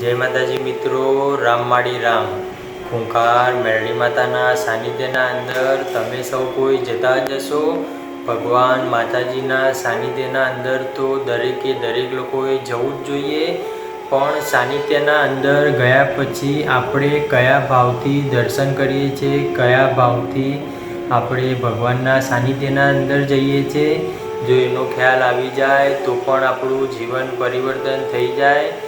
જય માતાજી મિત્રો, રામ માડી રામ. ખૂંખાર, મેરડી માતાના સાનિધ્યના અંદર તમે સૌ કોઈ જતા જ હશો. ભગવાન માતાજીના સાનિધ્યના અંદર તો દરેકે દરેક લોકોએ જવું જ જોઈએ. પણ સાનિધ્યના અંદર ગયા પછી આપણે કયા ભાવથી દર્શન કરીએ છીએ? કયા ભાવથી આપણે ભગવાનના સાનિધ્યના અંદર જઈએ છીએ? જો એનો ખ્યાલ આવી જાય તો પણ આપણું જીવન પરિવર્તન થઈ જાય.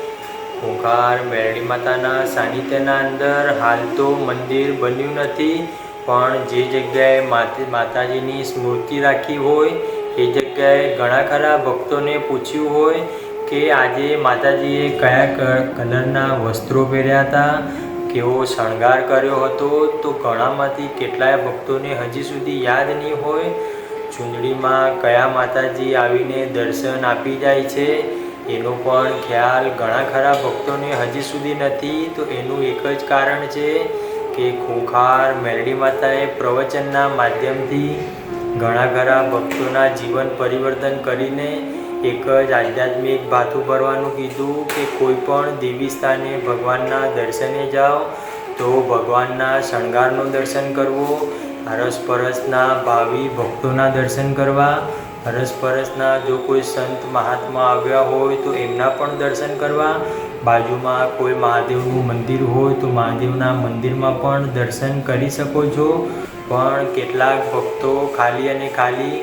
ઓંકાર મેરડી માતાના સાનિધ્યના અંદર હાલ તો મંદિર બન્યું નથી, પણ જે જગ્યાએ માતે, માતાજીની સ્મૃતિ રાખી હોય, એ જગ્યાએ ઘણા ખરા ભક્તોને પૂછ્યું હોય કે આજે માતાજીએ કયા કલરના વસ્ત્રો પહેર્યા હતા? કેવો શણગાર કર્યો હતો? તો ઘણામાંથી કેટલાય ભક્તોને હજી સુધી યાદ નહીં હોય. ચૂંદડીમાં કયા માતાજી આવીને દર્શન આપી જાય છે? એનો પણ ખ્યાલ ઘણા ખરા ભક્તોને હજી સુધી નથી. તો એનું એક જ કારણ છે કે ખૂંખાર મેરડી માતાએ પ્રવચનના માધ્યમથી ઘણા ખરા ભક્તોના જીવન પરિવર્તન કરીને એક જ આધ્યાત્મિક ભાથું ભરવાનું કીધું કે કોઈ પણ દેવી સ્થાને ભગવાનના દર્શને જાઓ તો ભગવાનના શણગારનું દર્શન કરવું, અરસપરસના ભાવિ ભક્તોના દર્શન કરવા અરસપરસના જો કોઈ સંત મહાત્મા આવ્યા હોય તો એમના પણ દર્શન કરવા. બાજુમાં કોઈ મહાદેવનું મંદિર હોય તો મહાદેવના મંદિરમાં પણ દર્શન કરી શકો છો. પણ કેટલાક ભક્તો ખાલી અને ખાલી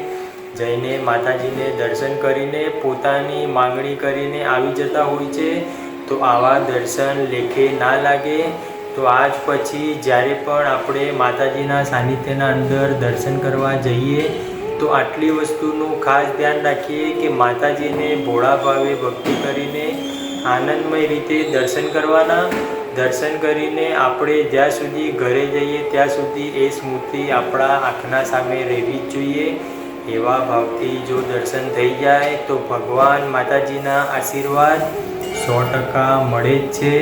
જઈને માતાજીને દર્શન કરીને પોતાની માંગણી કરીને આવી જતા હોય છે. તો આવા દર્શન લેખે ના લાગે. તો આજ પછી જ્યારે પણ આપણે માતાજીના સાનિધ્યના અંદર દર્શન કરવા જઈએ તો આટલી વસ્તુનું ખાસ ધ્યાન રાખીએ કે માતાજીને ભોળા ભાવે ભક્તિ કરીને આનંદમય રીતે દર્શન કરવાના, દર્શન કરીને આપણે જ્યાં સુધી ઘરે જઈએ ત્યાં સુધી એ સ્મૃતિ આપણા આંખના સામે રહેવી જ જોઈએ. એવા ભાવથી જો દર્શન થઈ જાય તો ભગવાન માતાજીના આશીર્વાદ સો ટકા મળે જ છે.